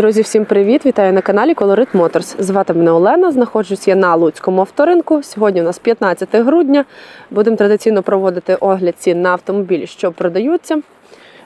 Друзі, всім привіт! Вітаю на каналі Colorit Motors. Звати мене Олена. Знаходжусь я на Луцькому авторинку. Сьогодні у нас 15 грудня. Будемо традиційно проводити огляд цін на автомобілі, що продаються.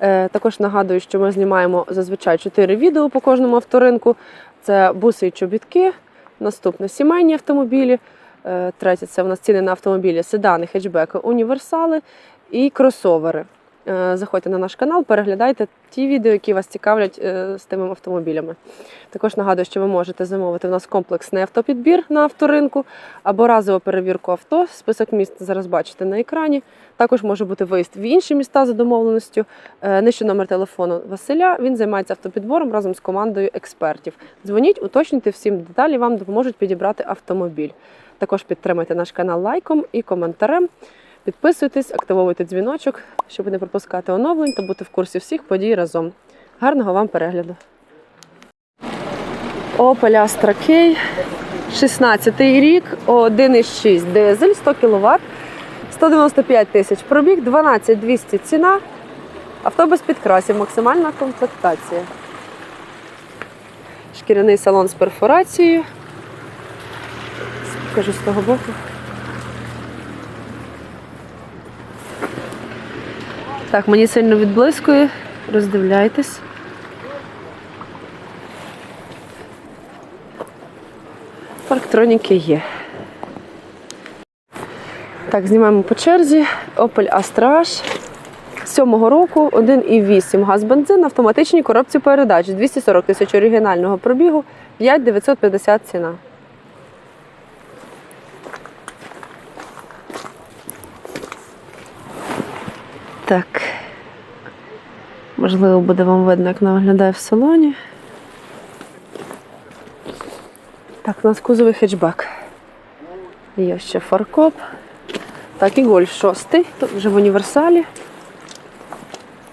Е, Також нагадую, що ми знімаємо зазвичай 4 відео по кожному авторинку. Це буси і чобітки, наступне сімейні автомобілі. Е, Третє це у нас ціни на автомобілі, седани, хетчбеки, універсали і кросовери. Е, Заходьте на наш канал, переглядайте ті відео, які вас цікавлять е, з тими автомобілями. Також нагадую, що ви можете замовити в нас комплексний автопідбір на авторинку або разову перевірку авто. Список міст зараз бачите на екрані. Також може бути виїзд в інші міста за домовленістю. Е, Нижче номер телефону Василя. Він займається автопідбором разом з командою експертів. Дзвоніть, уточнюйте всім деталі, вам допоможуть підібрати автомобіль. Також підтримайте наш канал лайком і коментарем. Підписуйтесь, активовуйте дзвіночок, щоб не пропускати оновлень та бути в курсі всіх подій разом. Гарного вам перегляду! Opel Astra K, 16 рік, 1,6 дизель, 100 кВт, 195 тисяч пробіг, 12 200 ціна. Авто без підкрасів, максимальна комплектація. Шкіряний салон з перфорацією. Покажу з того боку. Так, мені сильно відблискує. Роздивляйтесь. Парктроніки є. Так, знімаємо по черзі. Opel Astra H. 7-го року 1,8 газ бензин, автоматичній коробці передач. 240 тисяч оригінального пробігу, 5950 ціна. Так. Можливо, буде вам видно, як вона виглядає в салоні. Так, у нас кузовий хетчбек. Є ще фаркоп. Так, і гольф шостий. Тут вже в універсалі.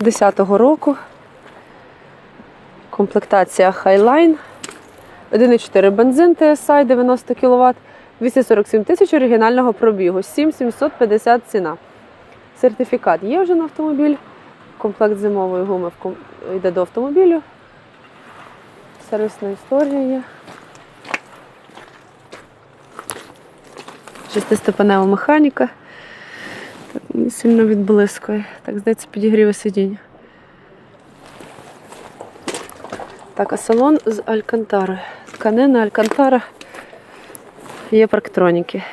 10-го року. Комплектація Highline. 1,4 бензин TSI 90 кВт. 247 тисяч оригінального пробігу. 7750 ціна. Сертифікат є вже на автомобіль. Комплект зимової гуми йде до автомобілю. Сервісна історія є. Шестиступенева механіка. Так, мені сильно відблискує. Так, здається, підігріве сидіння. Так, а салон з Алькантари. Тканина Алькантара. Є парктроніки.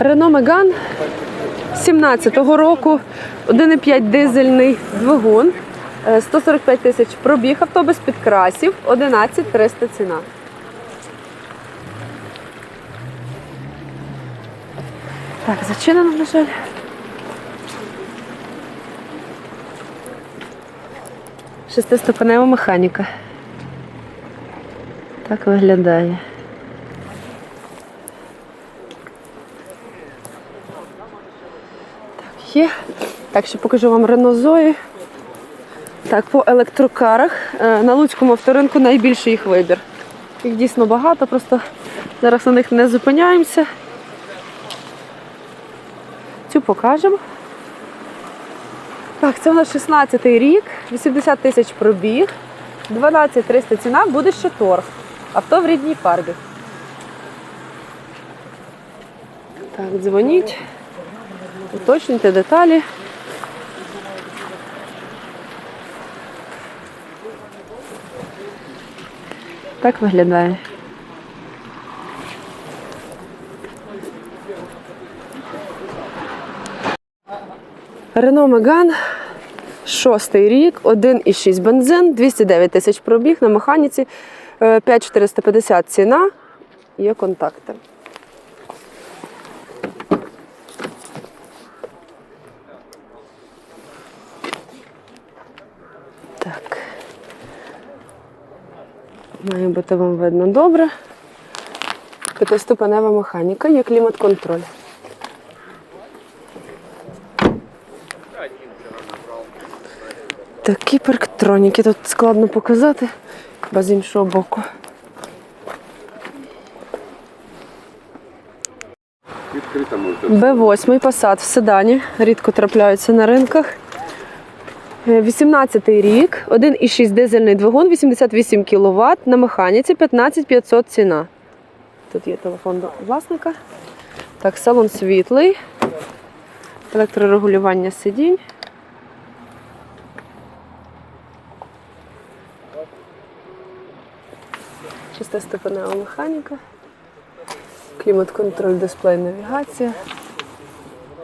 Рено Меган 17-го року, 1,5 дизельний двигун, е, 145 тисяч пробіг авто без підкрасів, 11 300 ціна. Так, зачинено, на жаль. Шестиступенева механіка. Так виглядає. Так. Так, ще покажу вам Zoe. Так, по електрокарах. Е, На Луцькому авторинку найбільший їх вибір. Їх дійсно багато, просто зараз на них не зупиняємося. Цю покажемо. Так, це у нас 16 рік, 80 тисяч пробіг, 12 300 ціна, буде ще торг. Авто в рідній фарбі. Так, дзвоніть, уточнюйте деталі. Так виглядає. Рено Меган, шостий рік, 1,6 бензин, 209 тисяч пробіг на механіці, е, 5450 ціна, є контакти. Має бути вам видно добре. П'ятиступенева механіка, є клімат-контроль. Такі парктроніки тут складно показати без іншого боку. Б8 Passat в седані. Рідко трапляються на ринках. 18 рік, 1,6 дизельний двигун, 88 кВт, на механіці 15500 ціна. Тут є телефон до власника. Так, салон світлий, електрорегулювання сидінь. Шестиступенева механіка. Клімат-контроль, дисплей, навігація.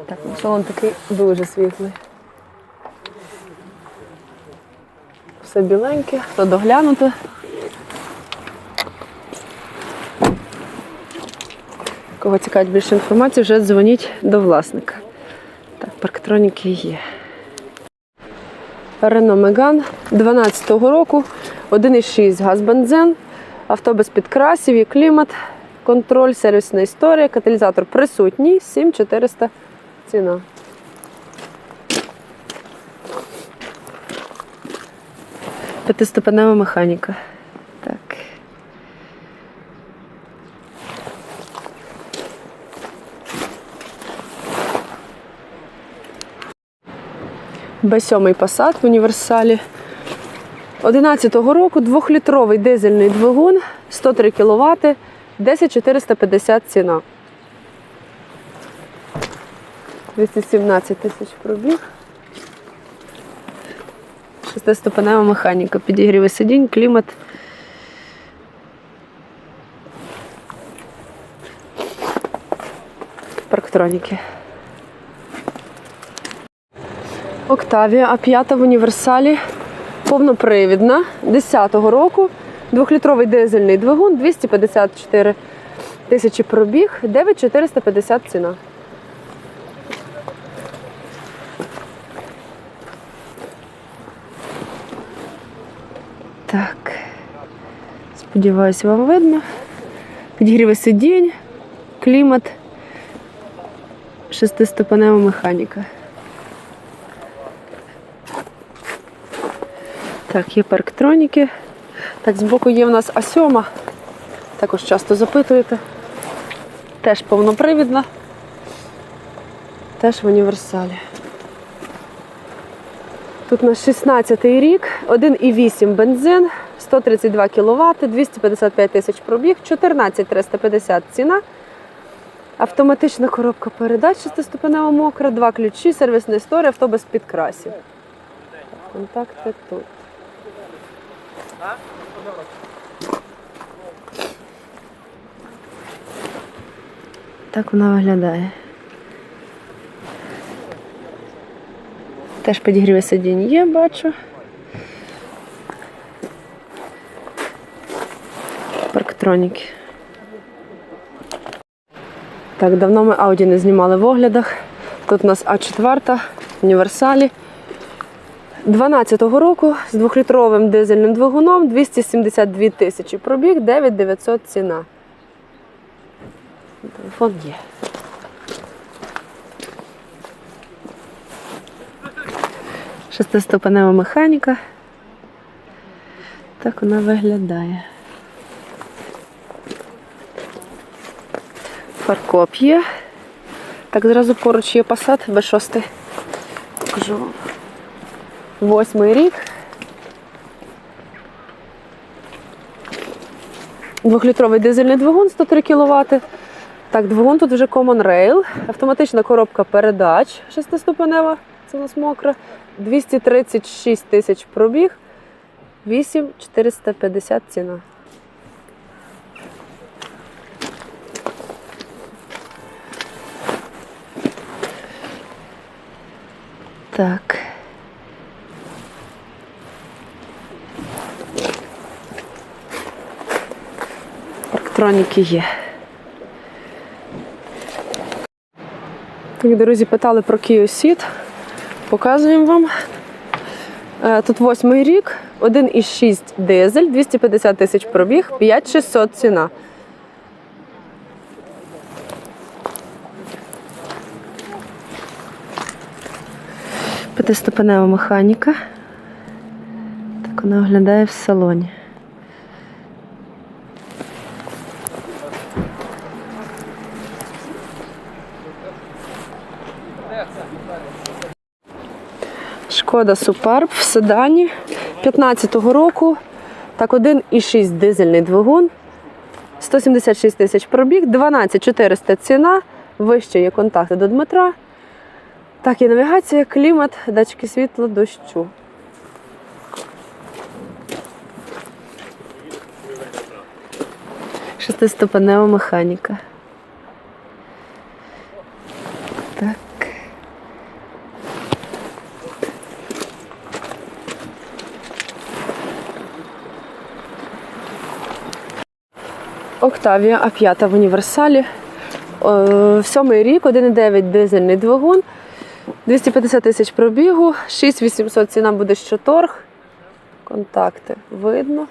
Так, ну, салон такий дуже світлий. Все біленьке, все доглянуте. Кого цікавить більше інформації, вже дзвоніть до власника. Так, парктроніки є. Renault Megane 12-го року, 1,6 газ бензин, авто без підкрасів, є клімат, контроль, сервісна історія, каталізатор присутній, 7400 ціна. П'ятиступенева механіка. Так. Б7 Passat в універсалі. 11-го року двохлітровий дизельний двигун, 103 кВт, 10450 ціна. 217 тисяч пробіг. Шестиступенева механіка, підігріви сидінь, клімат. Парктроніки. Октавія А5 в універсалі. Повнопривідна 10-го року. Двохлітровий дизельний двигун, 254 тисячі пробіг, 9450 ціна. Так. Сподіваюсь, вам видно. Підігріви сидінь, клімат, шестиступенева механіка. Так, є парктроніки. Так, збоку є в нас А7. Також часто запитуєте. Теж повнопривідна. Теж в універсалі. Тут у нас 16-й рік, 1,8 бензин, 132 кВт, 255 тисяч пробіг, 14 350 ціна. Автоматична коробка передач шестиступенева мокра, два ключі, сервісна історія, авто без підкрасів. Контакти тут. Так вона виглядає. Теж підігріве сидінь є, бачу. Парктроніки. Так, давно ми Audi не знімали в оглядах. Тут у нас А4 універсалі. 12-го року з двохлітровим дизельним двигуном 272 тисячі пробіг, 9900 ціна. Телефон є. Шестиступенева механіка. Так вона виглядає. Фаркоп є. Так, зразу поруч є Passat B6. Покажу вам. Восьмий рік. Двохлітровий дизельний двигун 103 кВт. Так, двигун тут вже Common Rail. Автоматична коробка передач шестиступенева. Це у нас мокра. 236 тисяч пробіг. 8 450 ціна. Так. Парктроніки є. Друзі, питали про Kia Ceed. Показуємо вам. Е, Тут восьмий рік, 1,6 дизель, 250 тисяч пробіг, 5600 ціна. П'ятиступенева механіка. Так вона виглядає в салоні. Шкода Суперб в седані 15-го року. Так, 1,6 дизельний двигун. 176 тисяч пробіг, 12 400 ціна. Вище є контакти до Дмитра. Так, і навігація, клімат, датчики світла, дощу. Шестиступенева механіка. Октавія А5 в універсалі. Е, Сьомий рік, 1,9 дизельний двигун, 250 тисяч пробігу, 6800 ціна буде щоторг. Контакти видно.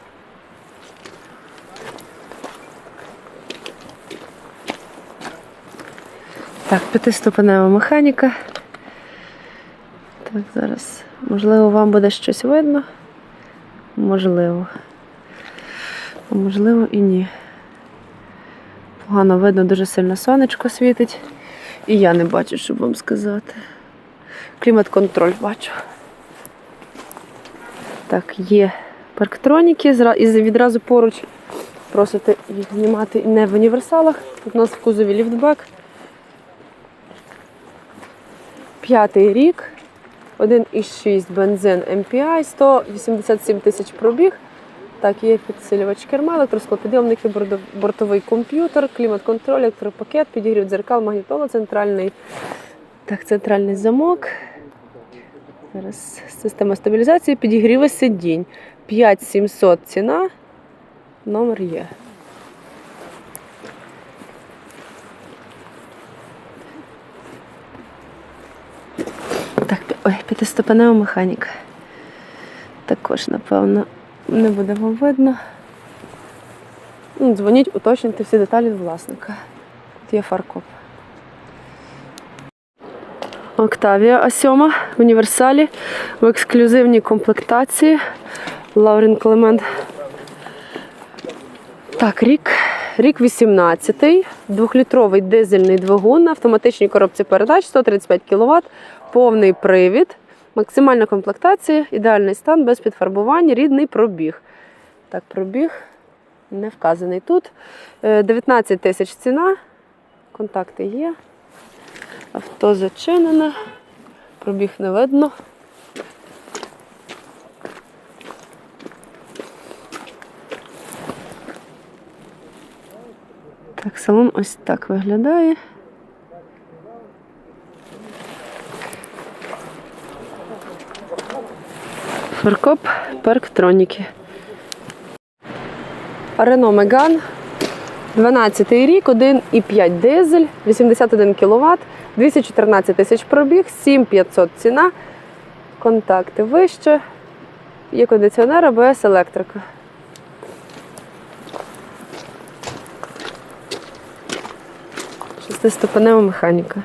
Так, п'ятиступенева механіка. Так, зараз. Можливо, вам буде щось видно. Можливо. Можливо і ні. Погано видно, дуже сильно сонечко світить. І я не бачу, щоб вам сказати. Клімат-контроль бачу. Так, є парктроніки, і відразу поруч просите їх знімати не в універсалах. Тут у нас в кузові ліфтбек. П'ятий рік, 1,6 бензин MPI, 187 тисяч пробіг. Так, є підсилювач керма, електросклопідйомники, бортовий комп'ютер, клімат-контроль, електропакет, підігрів дзеркал, магнітола, центральний, так, центральний замок. Зараз система стабілізації, підігріви сидінь. 5700 ціна. Номер є. Так, ой, п'ятиступенева механіка. Також, напевно, не буде вам видно. Ну, Дзвоніть, уточнюйте всі деталі від власника. Тут є фаркоп. Октавія А7 в універсалі в ексклюзивній комплектації. Лаурін Клемент. Так, рік. Рік 18-й, двохлітровий дизельний двигун на автоматичній коробці передач, 135 кВт, повний привід, максимальна комплектація, ідеальний стан, без підфарбування, рідний пробіг. Так, пробіг не вказаний тут. Е, 19 тисяч ціна, контакти є. Авто зачинене, пробіг не видно. Так, салон ось так виглядає. Фаркоп парктроніки. Рено Меган. 12 рік, 1,5 дизель, 81 кВт, 214 тисяч пробіг, 7500 ціна. Контакти вище. Є кондиціонер, АБС, електрика. Шестиступенева механіка.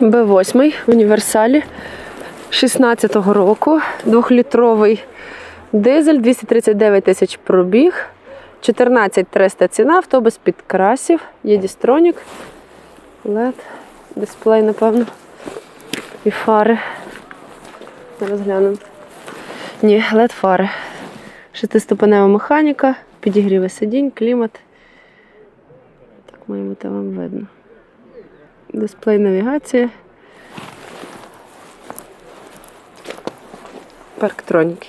Б8 в універсалі 16-го року. Двохлітровий дизель, 239 тисяч пробіг, 14 300 ціна, авто без підкрасів, є дістронік, LED, дисплей, напевно, і фари. Зараз глянемо. Ні, LED фари. Шестиступенева механіка, підігріви сидінь, клімат. Так має бути вам видно. Дисплей навігації. Парктроніки.